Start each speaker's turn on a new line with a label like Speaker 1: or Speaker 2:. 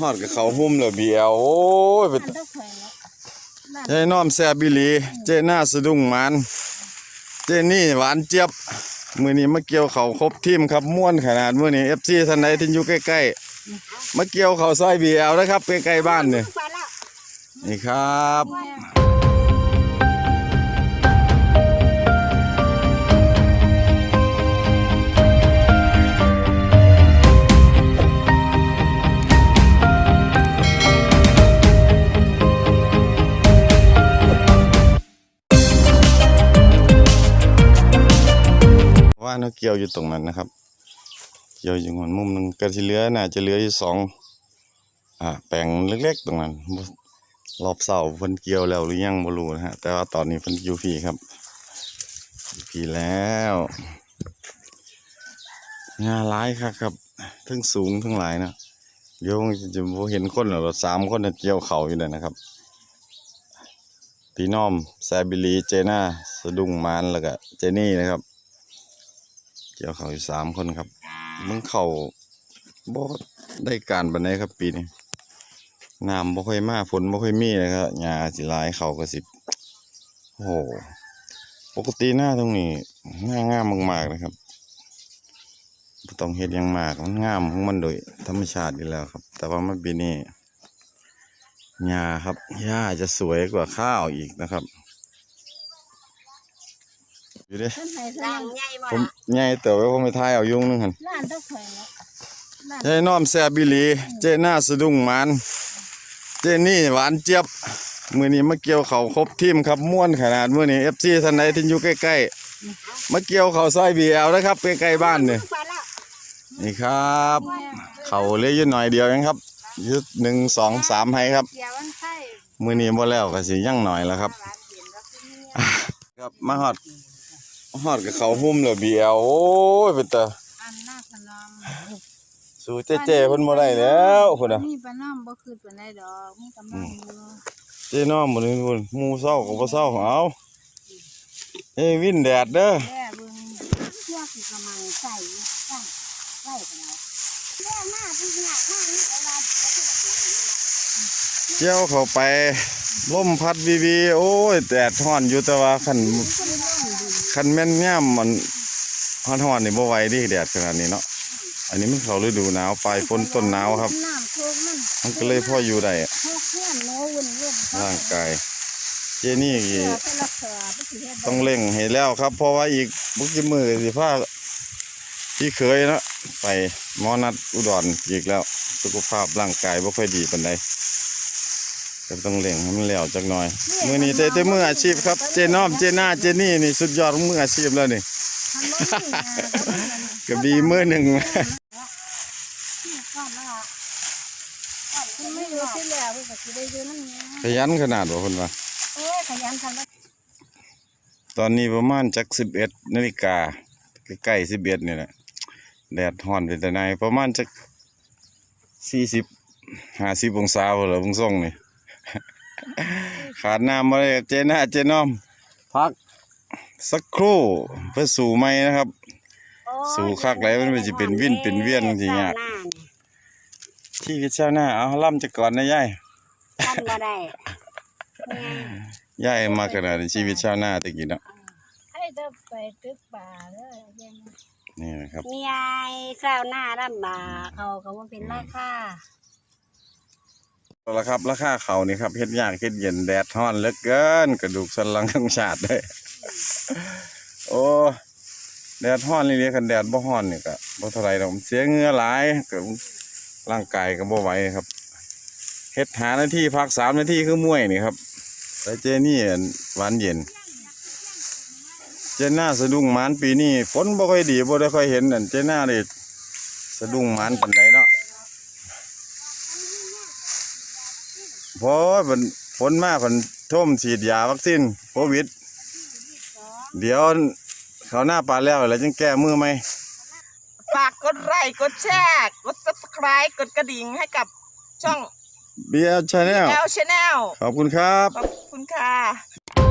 Speaker 1: ฮอดกับเขาหุ้มแล้วเบียวโอ้ยไป
Speaker 2: อันเท่าแขวนแล้วบ้าน
Speaker 1: ยายน้อมแซบบิลี เจน่าสะดุ้งมัน เจนี่หวานเจี๊ยบมือนี้มาเกี่ยวเขาครบทีมครับม่วนขนาดมือนี้ FC ท่านใดที่อยู่ใกล้ๆมาเกี่ยวเขาซอยเบลนะครับใกล้ๆบ้านนี่
Speaker 2: ไปแล้ว
Speaker 1: นี่ครับ เนาะเกี่ยวอยู่ตรงนั้นนะครับ เกี่ยวอยู่หันมุมหนึงก็สิเหลือน่าจะเหลืออยู่สองอ่าแปลงเล็กๆตรงนั้นรอบเสาเพิ่นเกี่ยวแล้วหรือยังบ่รู้นะฮะแต่ว่าตอนนี้เพิ่นอยู่พี่ครับยูพี่แล้วงาหลายครับครับทั้งสูงทั้งหลายนะเดี๋ยวจะบ่เห็นคนหรอสามคนน่ะเกี่ยวเขาอยู่นั่นนะครับพี่น้อมแซบิลีเจน่าสะดุ้งมานแล้วก็เจนี่นะครับ เกี่ยวเขาอยู่สามคนครับมึงเขาบ่ได้การบันไดครับ ปีนี้น้ำบ่ค่อยมาฝนบ่ค่อยมีนะครับหญ้าสิลายเขาก็สิบโอ้โหปกติหน้าตรงนี้งางามมากๆนะครับต้องเฮ็ดยังมากมันงามของมันโดยธรรมชาติอยู่แล้วครับ แต่ว่ามันปีนี้หญ้าครับหญ้าจะสวยกว่าข้าวอีกนะครับ อยู่เด้
Speaker 2: ท่านไหน
Speaker 3: ดั
Speaker 2: ท่างน
Speaker 3: ใหญ่บ่
Speaker 1: ผม
Speaker 3: ล่ะ
Speaker 1: ใหญ่เต๋อไว้ผมไปทายเอายุงนึงหัน
Speaker 2: ร้านเท่าแขวนแล้วบ้าน
Speaker 1: ยายน้อมแซ่บบิลี เจน่าสะดุ้งหมันเจนี่หวานเจี๊ยบมื้อนี้มาเกี่ยวเขาวครบทีมครับม่วนขนาดมื้อนี้ FC ท่านใดที่อยู่ใกล้ๆมาเกี่ยวเขาวซอย BL นะครับใกล้ๆบ้านนี่
Speaker 3: ไปแล้ว
Speaker 1: นี่ครับ เขาเหลืออยู่หน่อยเดียวเองครับอยุดหนึ่งสองสามให้ครับ
Speaker 3: เดี๋ยวมันไข่
Speaker 1: มื้อนี้บ่แล้วก็สิยังหน่อยแล้วครับ
Speaker 3: หวานเย็นแล้วก็มี
Speaker 1: ครับมาฮอด ฮอดกับเขาหุ้มแล้ว BL โอ้ยเป็นตา
Speaker 2: อันหน้าพนม
Speaker 1: สู้เจ๊ๆเพิ่นบ่ได้แล้วพุ่นน่ะ
Speaker 2: นี่ปลาน้ำบ่คือปลาได้ดอกมีกำลังอยู่
Speaker 1: เจ๊น้อมบ่นี่พุ่นหมู่เศร้าก็บ่เศร้าเอาเอ้ยวินแดดเด้อ
Speaker 2: แย่เบิ่ง
Speaker 3: เชือกสิประมาณใส่ใส่ใส่กันแล้วแย่มากเป็นหนักมากนี่เอาว่า
Speaker 1: เกี่ยวเข้าไปลมพัดวีวี โอ้ยแดดร้อนอยู่แต่ว่าคัน คันแม่นย่ามมันร้อนๆนี่บ่ไหวดิแดดขนาดนี้เนาะอันนี้มันเขาฤดูหนาวปลายฝนต้นหนาวครับ
Speaker 2: น้ำโคกมัน
Speaker 1: มันก็เลยพ่ออยู่ได้อะ
Speaker 2: โคกเพื่อนโน้วุ่นวุ่น
Speaker 1: ร่างกาย เจนี่
Speaker 2: เสือแต่ละเสือบ่สิเฮ็ด
Speaker 1: ต้องเร่งให้แล้วครับ เพราะว่าอีกบุกมือสิพาพี่เคยเนาะไปหมอนัดอุดรอีกแล้ว สุขภาพร่างกายบ่ค่อยดีปานใด ก็ต้องเร่งให้มันแล้วจักหน่อยมื้อนี้แต่แต่มืออาชีพครับ เจน้อมเจน่าเจนี่นี่สุดยอดของมืออาชีพแล้วนี่
Speaker 2: ทำบ่มีงานก็มัน
Speaker 1: ก็บีมือหนึ่ง
Speaker 2: ก่อนแล้วอะมันไม่รู้ที่แล้วเพิ่นก็สิได้อยู่นั่นไง
Speaker 1: ขยันขนาดว่าเพิ่นว่า
Speaker 2: เอ้ยขยันทำได้
Speaker 1: ตอนนี้ประมาณจัก11นาฬิกาใกล้ๆ11นี่แหละแดดร้อนเป็นแต่ไหนประมาณจัก40 50องศาพุ่นล่ะเบิ่งส่งนี่ ขาดน้ำบ่ได้เจน่าเจน้อม พักสักครู่เพื่อสู่ไหมนะครับ สู่คักแล้วมันสิเป็นวินเป็นเวียนสิยากชีวิตชาวนาเอาล่ำจะก่อนนะยาย
Speaker 3: ท่านบ่ได้
Speaker 1: ยายมาขนาดนี้ชีวิตชาวนาตะกี้เนาะ
Speaker 2: ให้เด้อไปตึกป่าเด้อแย่ง
Speaker 1: นี่นะครับ
Speaker 3: มียายเศร้าหน้าลำบากเขาก็ว่าเป็นราคา
Speaker 1: เอาละครับราคาเขานี่ครับเฮ็ดยากเฮ็ดเย็นแดดร้อนเหลือเกิน กระดูกสันหลังทั้งชาติเลยโอ้แดดร้อนนี่เรียกกันแดดบ่ร้อนนี่ก็บ่เท่าไหร่ดอกเสียเงื่อหลายก็ร่างกายก็บ่ไหวครับเฮ็ดหานาที่พักสามนาทีคือมวยนี่ครับแล้วเจนี่หวานเย็น เจน่าสะดุ้งมานปีนี้ฝนบ่ค่อยดีบ่ได้ค่อยเห็นอันเจน่านี่สะดุ้งมานปานใด เนาะเพราะมันฝนมากมันท่วมฉีดยาวัคซีนโควิด เดี๋ยวเขาวหน้าปลาแล้วแล้วจึงแก้มือไหม
Speaker 4: ฝากกดไลค์กดแชร์กด subscribe กดกระดิ่งให้กับช่อง
Speaker 1: เบียร์ชาแนล
Speaker 4: L Channel
Speaker 1: ขอบคุณครับ
Speaker 4: ขอบคุณค่ะ